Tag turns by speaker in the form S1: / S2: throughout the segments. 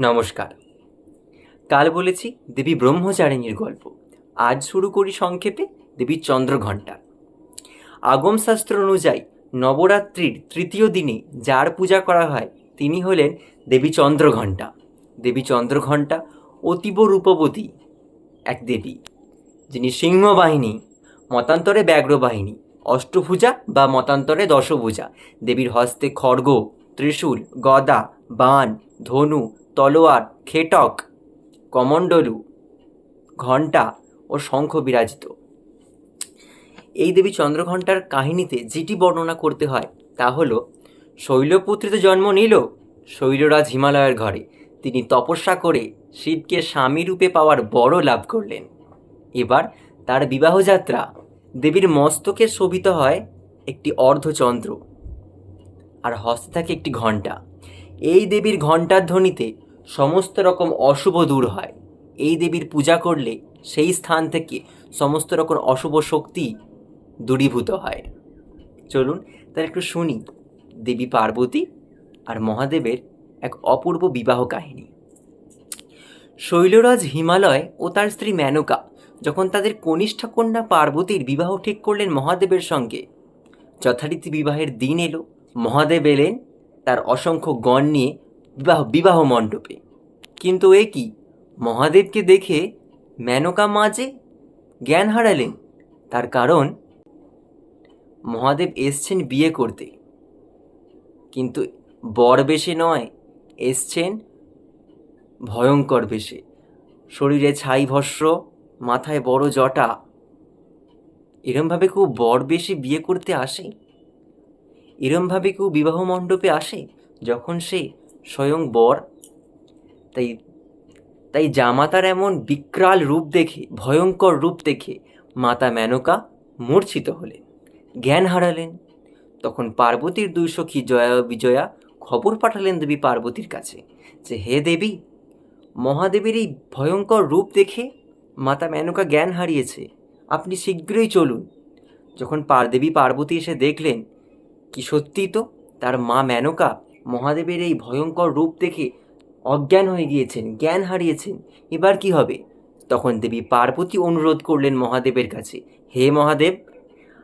S1: নমস্কার। কাল বলেছি দেবী ব্রহ্মচারিণীর গল্প। আজ শুরু করি সংক্ষেপে দেবী চন্দ্রঘণ্টা। আগমশাস্ত্র অনুযায়ী নবরাত্রির তৃতীয় দিনে যার পূজা করা হয়, তিনি হলেন দেবী চন্দ্রঘণ্টা। দেবী চন্দ্রঘণ্টা অতীব রূপবতী এক দেবী, যিনি সিংহবাহিনী, মতান্তরে ব্যাঘ্রবাহিনী, অষ্টভুজা বা মতান্তরে দশভুজা। দেবীর হস্তে খড়গ ত্রিশূল, গদা, বান, ধনু, তলোয়ার, খেটক, কমণ্ডলু, ঘণ্টা ও শঙ্খ বিরাজিত। এই দেবী চন্দ্রঘণ্টার কাহিনীতে যেটি বর্ণনা করতে হয় তা হল, শৈলপুত্রিতে জন্ম নিল শৈলরাজ হিমালয়ের ঘরে। তিনি তপস্যা করে শিবকে স্বামী রূপে পাওয়ার বড় লাভ করলেন। এবার তার বিবাহযাত্রা দেবীর মস্তকে শোভিত হয় একটি অর্ধচন্দ্র। আর হস্তে থাকে একটি ঘণ্টা। এই দেবীর ঘণ্টার ধ্বনিতে সমস্ত রকম অশুভ দূর হয়। এই দেবীর পূজা করলে সেই স্থান থেকে সমস্ত রকম অশুভ শক্তি দূরীভূত হয়। চলুন তাহলে একটু শুনি দেবী পার্বতী আর মহাদেবের এক অপূর্ব বিবাহ কাহিনী। শৈলরাজ হিমালয় ও তার স্ত্রী মেনকা যখন তাদের কনিষ্ঠা কন্যা পার্বতীর বিবাহ ঠিক করলেন মহাদেবের সঙ্গে, যথারীতি বিবাহের দিন এলো। মহাদেব এলেন তার অসংখ্য গণ নিয়ে বিবাহ বিবাহ মণ্ডপে। কিন্তু এ কি? মহাদেবকে দেখে মেনকা মাঝে জ্ঞান হারালেন, তার কারণ মহাদেব এসছেন বিয়ে করতে। কিন্তু বর বেশে নয়, এসছেন ভয়ঙ্কর বেশে। শরীরে ছাই ভস্য মাথায় বড় জটা। এরমভাবে কেউ বর বেশে বিয়ে করতে আসে? এরমভাবে কেউ বিবাহ মণ্ডপে আসে? যখন সে স্বয়ং বর, তাই তাই জামাতার এমন বিকরাল রূপ দেখে, ভয়ঙ্কর রূপ দেখে মাতা মেনকা মূর্ছিত হলেন, জ্ঞান হারালেন। তখন পার্বতীর দুই সখী জয়া বিজয়া খবর পাঠালেন দেবী পার্বতীর কাছে যে, হে দেবী, মহাদেবের এই ভয়ঙ্কর রূপ দেখে মাতা মেনকা জ্ঞান হারিয়েছে। আপনি শীঘ্রই চলুন। যখন পার, দেবী পার্বতী এসে দেখলেন কি সত্যি তো? তার মা মেনকা মহাদেবের এই ভয়ঙ্কর রূপ দেখে অজ্ঞান হয়ে গিয়েছেন, জ্ঞান হারিয়েছেন। এবার কি হবে? তখন দেবী পার্বতী অনুরোধ করলেন মহাদেবের কাছে, হে মহাদেব,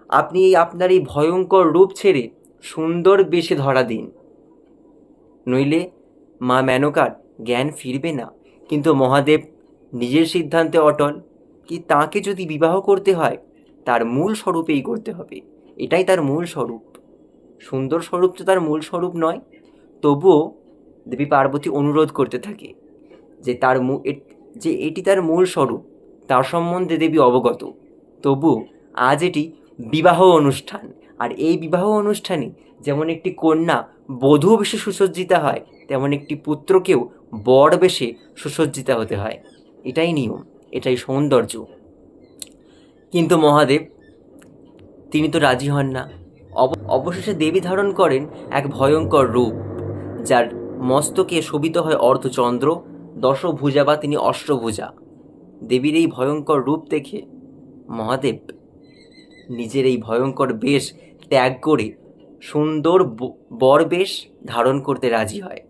S1: আপনি এই আপনার এই ভয়ঙ্কর রূপ ছেড়ে সুন্দর বেশে ধরা দিন। নইলে মা মেনকার জ্ঞান ফিরবে না। কিন্তু মহাদেব নিজের সিদ্ধান্তে অটল, কি তাকে যদি বিবাহ করতে হয়, তার মূল স্বরূপেই করতে হবে। এটাই তার মূল স্বরূপ। সুন্দর স্বরূপ তো তার মূল স্বরূপ নয়, তবুও দেবী পার্বতী অনুরোধ করতে থাকে যে তার যে এটি তার মূল স্বরূপ, তার সম্বন্ধে দেবী অবগত। তবু আজ এটি বিবাহ অনুষ্ঠান, আর এই বিবাহ অনুষ্ঠানে যেমন একটি কন্যা বধূ বেশে সুসজ্জিতা হয়, তেমন একটি পুত্রকেও বর বেশে সুসজ্জিতা হতে হয়। এটাই নিয়ম, এটাই সৌন্দর্য। কিন্তু মহাদেব, তিনি তো রাজি হন না। অবশেষে দেবী ধারণ করেন এক ভয়ঙ্কর রূপ, যার মস্তকে শোভিত হয় অর্ধচন্দ্র দশভুজা বা তিনি অষ্টভুজা। দেবীর এই ভয়ঙ্কর রূপ দেখে মহাদেব নিজের এই ভয়ঙ্কর বেশ ত্যাগ করে সুন্দর বর বেশ ধারণ করতে রাজি হয়।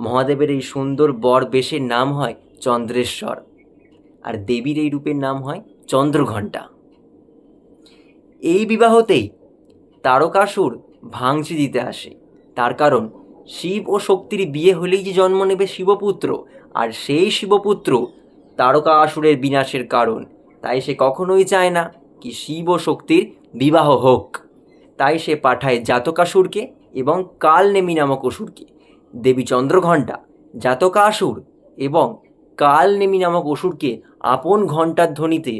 S1: মহাদেবের এই সুন্দর বর বেশের নাম হয় চন্দ্রেশ্বর, আর দেবীর এই রূপের নাম হয় চন্দ্রঘণ্টা। এই বিবাহতেই তারকাসুর ভাঙচি দিতে আসে। তার কারণ, শিব ও শক্তির বিয়ে হলেই যে জন্ম নেবে শিবপুত্র, আর সেই শিবপুত্র তারকা আসুরের বিনাশের কারণ। তাই সে কখনোই চায় না কি শিব ও শক্তির বিবাহ হোক। তাই সে পাঠায় জাতকাসুরকে এবং কাল নেমি নামক অসুরকে। দেবী চন্দ্রঘণ্টা, জাতকাসুর এবং কাল নেমি নামক অসুরকে আপন ঘণ্টার ধ্বনিতে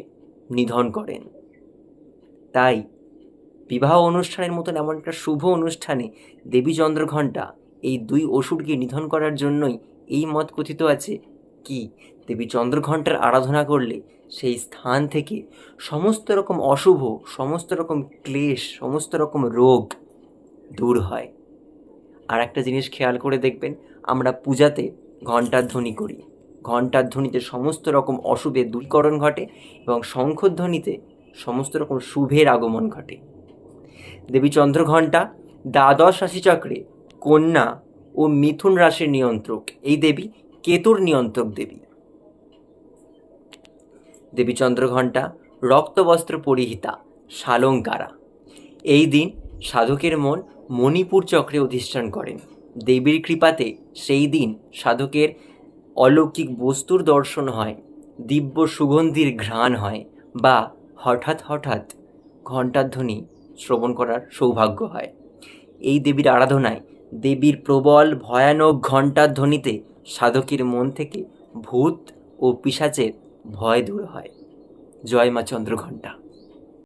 S1: নিধন করেন। তাই বিবাহ অনুষ্ঠানের মতন এমন একটা শুভ অনুষ্ঠানে দেবী চন্দ্রঘণ্টা এই দুই অসুরকে নিধন করার জন্যই এই মত কথিত আছে কি? দেবী চন্দ্রঘণ্টার আরাধনা করলে সেই স্থান থেকে সমস্ত রকম অশুভ, সমস্ত রকম ক্লেশ, সমস্ত রকম রোগ দূর হয়। আর একটা জিনিস খেয়াল করে দেখবেন, আমরা পূজাতে ঘণ্টার ধ্বনি করি। ঘণ্টার ধ্বনিতে সমস্ত রকম অশুভের দূরীকরণ ঘটে এবং শঙ্খধ্বনিতে সমস্ত রকম শুভের আগমন ঘটে। দেবী চন্দ্রঘণ্টা দ্বাদশ রাশিচক্রে কন্যা ও মিথুন রাশির নিয়ন্ত্রক। এই দেবী কেতুর নিয়ন্ত্রক দেবী। দেবী চন্দ্রঘণ্টা রক্তবস্ত্র পরিহিতা শালঙ্কারা এই দিন সাধকের মন মণিপুর চক্রে অধিষ্ঠান করেন। দেবীর কৃপাতে সেই দিন সাধকের অলৌকিক বস্তুর দর্শন হয়, দিব্য সুগন্ধির ঘ্রাণ হয় বা হঠাৎ হঠাৎ ঘণ্টার ধ্বনি শ্রবণ করার সৌভাগ্য হয়। এই দেবীর আরাধনায় দেবীর প্রবল, ভয়ানক ঘণ্টার ধ্বনিতে সাধকের মন থেকে ভূত ও পিসাচের ভয় দূর হয়। জয় মা চন্দ্রঘণ্টা।